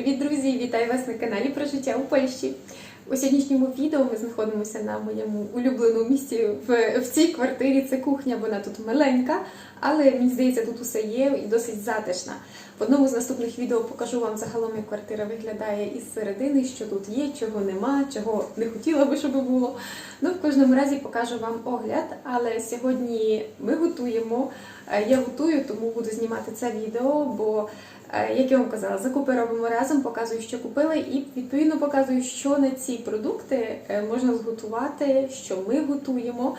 Привіт, друзі! Вітаю вас на каналі про життя у Польщі. У сьогоднішньому відео ми знаходимося на моєму улюбленому місці в, в цій квартирі. Це кухня, вона тут маленька, але мені здається, тут усе є і досить затишна. В одному з наступних відео покажу вам загалом, як квартира виглядає із середини, що тут є, чого нема, чого не хотіла би, щоб було. Ну, в кожному разі покажу вам огляд. Але сьогодні ми готуємо. Е, Я готую, тому буду знімати це відео, бо Як я вам казала, закупи робимо разом, показую, що купили, і відповідно показую, що на ці продукти е, можна зготувати, що ми готуємо.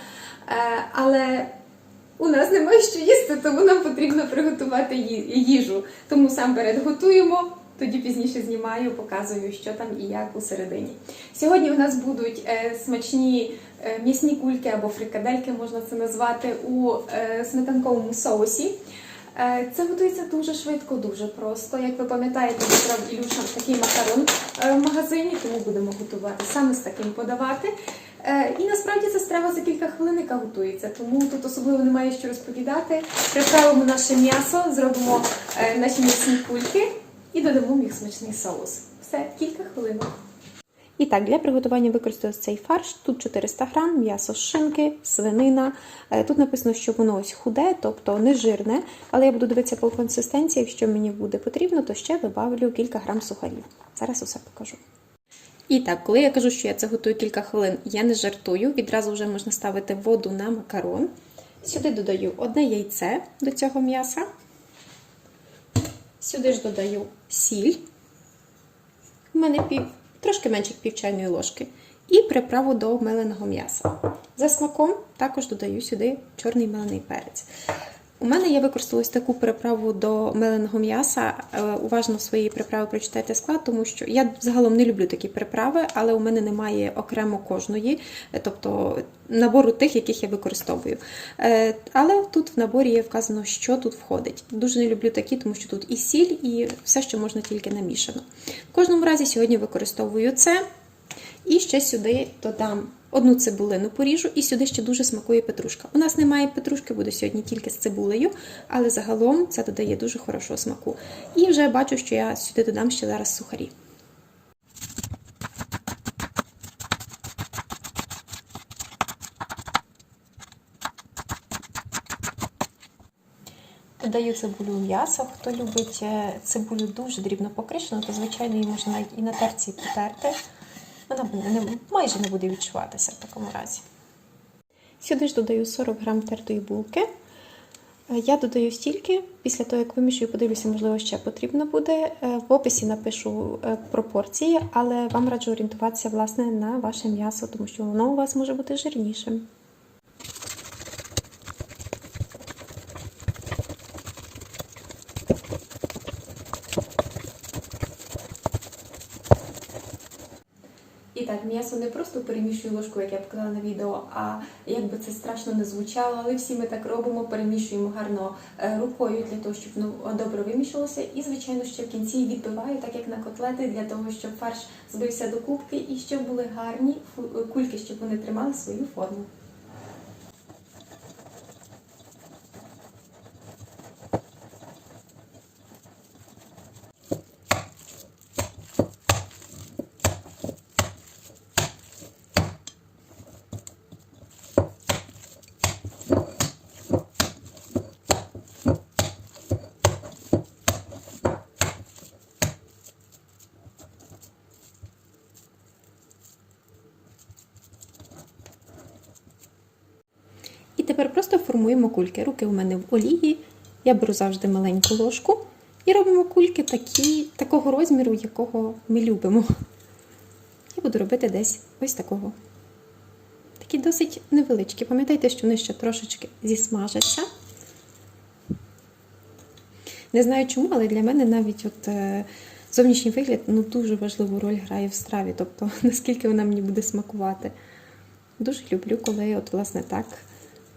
Е, Але у нас немає що їсти, тому нам потрібно приготувати їжу. Тому сам перед готуємо. Тоді пізніше знімаю, показую, що там і як усередині. Сьогодні у нас будуть е, смачні е, м'ясні кульки або фрикадельки, можна це назвати, у е, сметанковому соусі. Е, Це готується дуже швидко, дуже просто. Як ви пам'ятаєте, вибрав Ілюша такий макарон е, в магазині, тому будемо готувати саме з таким подавати. Е, І насправді це страва за кілька хвилин, яка готується, тому тут особливо немає що розповідати. Приправимо наше м'ясо, зробимо наші м'ясні кульки і додамо їх смачний соус. Все, кілька хвилин. І так, для приготування використаю цей фарш. Тут 400 грам, м'ясо шинки, свинина. Е, Тут написано, що воно ось худе, тобто не жирне, але я буду дивитися по консистенції. Якщо мені буде потрібно, то ще добавлю кілька грам сухарів. Зараз усе покажу. І так, коли я кажу, що я це готую кілька хвилин, я не жартую. Відразу вже можна ставити воду на макарон. Сюди додаю одне яйце до цього м'яса. Сюди ж додаю сіль. У мене пів, трошки менше пів чайної ложки. І приправу до меленого м'яса. За смаком також додаю сюди чорний мелений перець. У мене я використала ось таку приправу до меленого м'яса. Е, Уважно свої приправи прочитайте склад, тому що я загалом не люблю такі приправи, але у мене немає окремо кожної, е, тобто набору тих, яких я використовую. Е, Але тут в наборі є вказано, що тут входить. Дуже не люблю такі, тому що тут і сіль, і все, що можна тільки намішано. В кожному разі сьогодні використовую це. І ще сюди додам одну цибулину поріжу, і сюди ще дуже смакує петрушка. У нас немає петрушки, буде сьогодні тільки з цибулею, але загалом це додає дуже хорошого смаку. І вже бачу, що я сюди додам ще зараз сухарі. Додаю цибулю м'ясо. Хто любить е, цибулю дуже дрібно покришену, то звичайно її можна і на терці потерти. Вона не, майже не буде відчуватися в такому разі. Сюди ж додаю 40 грам тертої булки. Я додаю стільки, після того, як вимішую, подивлюся, можливо, ще потрібно буде. Е, В описі напишу е, пропорції, але вам раджу орієнтуватися власне на ваше м'ясо, тому що воно у вас може бути жирнішим. Так, м'ясо не просто перемішую ложкою, як я показала на відео, а як би це страшно не звучало, але всі ми так робимо, перемішуємо гарно е, рукою для того, щоб воно добре вимішалося. І, звичайно, ще в кінці відбиваю, так як на котлети, для того, щоб фарш збився до кубки і щоб були гарні кульки, щоб вони тримали свою форму. І тепер просто формуємо кульки. Руки у мене в олії. Я беру завжди маленьку ложку і робимо кульки такі, такого розміру, якого ми любимо. Я буду робити десь ось такого. Такі досить невеличкі. Пам'ятайте, що вони ще трошечки зісмажаться. Не знаю чому, але для мене навіть от е, зовнішній вигляд ну, дуже важливу роль грає в страві, тобто наскільки вона мені буде смакувати. Дуже люблю, коли от, власне, так,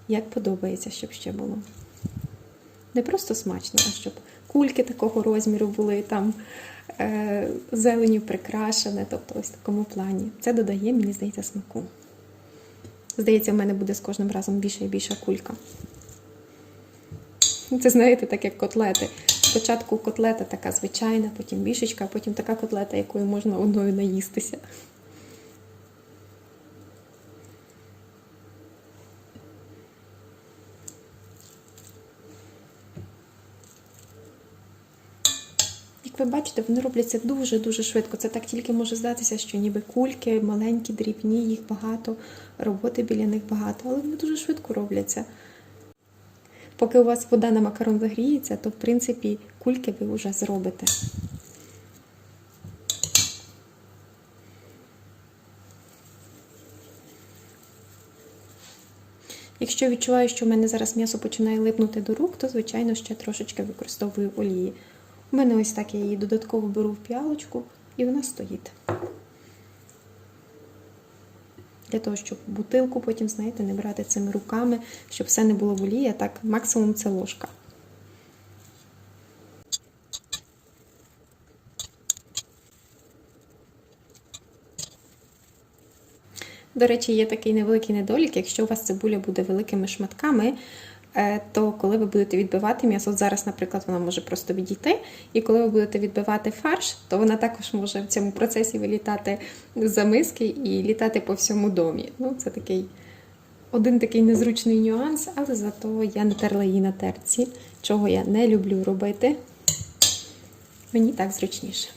як подобається, щоб ще було. Не просто смачно, а щоб кульки такого розміру були, там е, зеленю прикрашене, тобто ось в такому плані. Це додає, мені здається, смаку. Здається, в мене буде з кожним разом більша і більша кулька. Це знаєте, так як котлети. Спочатку котлета така звичайна, потім бішечка, а потім така котлета, якою можна одною наїстися. Як ви бачите, вони робляться дуже-дуже швидко. Це так тільки може здатися, що ніби кульки, маленькі, дрібні, їх багато, роботи біля них багато, але вони дуже швидко робляться. Поки у вас вода на макарон загріється, то в принципі кульки ви вже зробите. Якщо відчуваю, що в мене зараз м'ясо починає липнути до рук, то звичайно ще трошечки використовую олії. У мене ось так я її додатково беру в піалочку і вона стоїть. Для того, щоб бутилку потім, знаєте, не брати цими руками, щоб все не було в так максимум це ложка. До речі, є такий невеликий недолік. Якщо у вас цибуля буде великими шматками, то коли ви будете відбивати м'ясо, зараз, наприклад, вона може просто відійти, і коли ви будете відбивати фарш, то вона також може в цьому процесі вилітати за миски і літати по всьому домі. Ну, це такий один такий незручний нюанс, але зато я не терла її на терці, чого я не люблю робити. Мені так зручніше.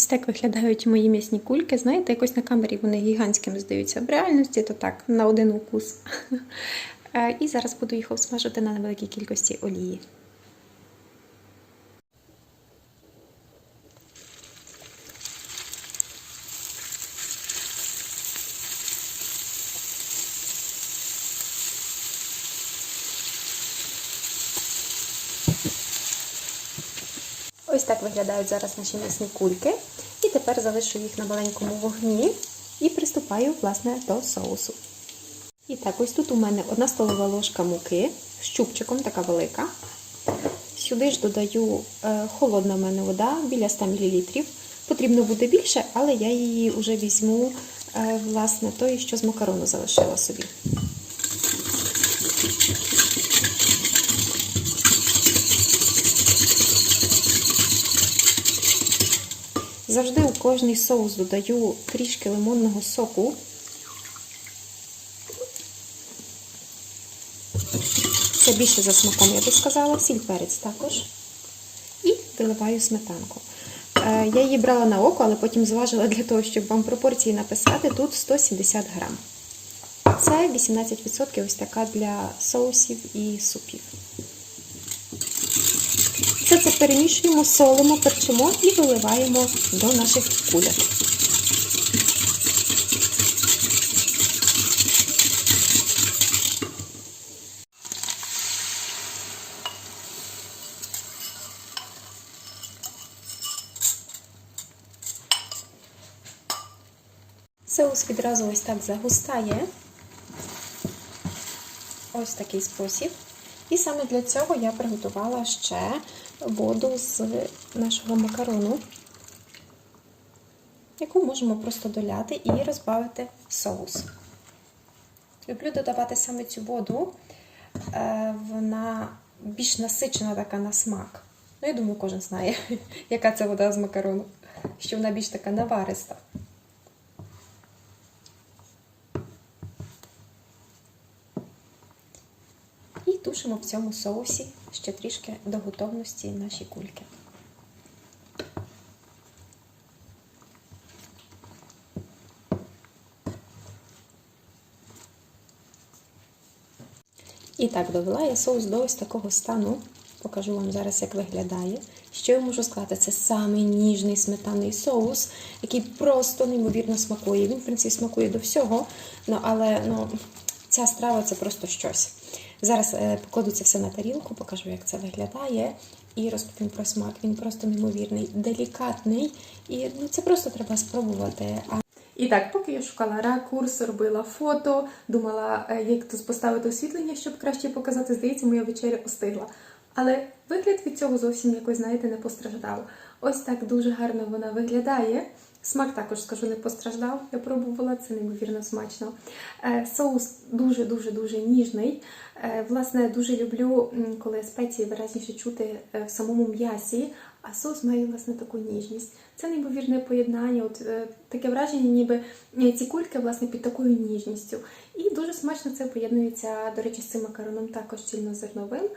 Ось так виглядають мої м'ясні кульки. Знаєте, якось на камері вони гігантськими здаються. В реальності то так, на один укус. Е, І зараз буду їх обсмажити на невеликій кількості олії. Ось так виглядають зараз наші м'ясні кульки. І тепер залишу їх на маленькому вогні і приступаю, власне, до соусу. І так, ось тут у мене одна столова ложка муки з чубчиком, така велика. Сюди ж додаю е, холодна в мене вода біля 100 мл. Потрібно буде більше, але я її вже візьму, е, власне, тої, що з макарону залишила собі. Завжди у кожний соус додаю трішки лимонного соку. Це більше за смаком, я би сказала, сіль перець також. І виливаю сметанку. Е, Я її брала на око, але потім зважила для того, щоб вам пропорції написати, тут 170 грам. Це 18% ось така для соусів і супів. Все це перемішуємо, солимо, перчимо і виливаємо до наших кульок. Соус відразу ось так загустає. Ось такий спосіб. І саме для цього я приготувала ще воду з нашого макарону, яку можемо просто доляти і розбавити соус. Люблю додавати саме цю воду, е, вона більш насичена така на смак. Ну, я думаю, кожен знає, яка це вода з макарону, що вона більш така навариста. І тушимо в цьому соусі ще трішки до готовності наші кульки. І так, довела я соус до ось такого стану. Покажу вам зараз, як виглядає. Що я можу сказати? Це самий ніжний сметанний соус, який просто неймовірно смакує. Він, в принципі, смакує до всього, ну, але ну, ця страва це просто щось. Зараз е, покладу це все на тарілку, покажу, як це виглядає, і розповім про смак. Він просто неймовірний, делікатний, і ну, це просто треба спробувати. І так, поки я шукала ракурс, робила фото, думала, е, як тут поставити освітлення, щоб краще показати, здається, моя вечеря остигла. Але вигляд від цього зовсім якось, знаєте, не постраждав. Ось так дуже гарно вона виглядає. Смак також скажу не постраждав. Я пробувала це неймовірно смачно. Е, Соус дуже дуже дуже ніжний. Е, Власне, дуже люблю, коли спеції виразніше чути е, в самому м'ясі, а соус має власне таку ніжність. Це неймовірне поєднання. От е, таке враження, ніби е, ці кульки власне під такою ніжністю. І дуже смачно це поєднується, до речі, з цим макароном також цільнозерновим.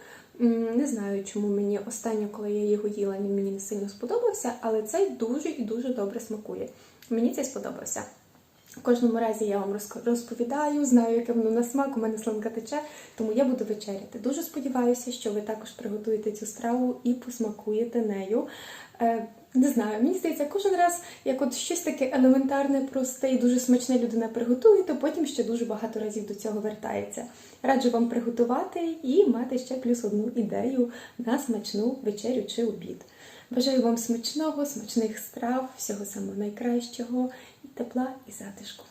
Не знаю, чому мені останнє, коли я його їла, він мені не сильно сподобався, але цей дуже і дуже добре смакує. Мені цей сподобався. В кожному разі я вам розповідаю, знаю, яке воно на смак, у мене слинка тече, тому я буду вечеряти. Дуже сподіваюся, що ви також приготуєте цю страву і посмакуєте нею. Е, не знаю, мені здається, кожен раз, як от щось таке елементарне, просте і дуже смачне людина приготує, то потім ще дуже багато разів до цього вертається. Раджу вам приготувати і мати ще плюс одну ідею на смачну вечерю чи обід. Бажаю вам смачного, смачних страв, всього самого найкращого і тепла і затишку.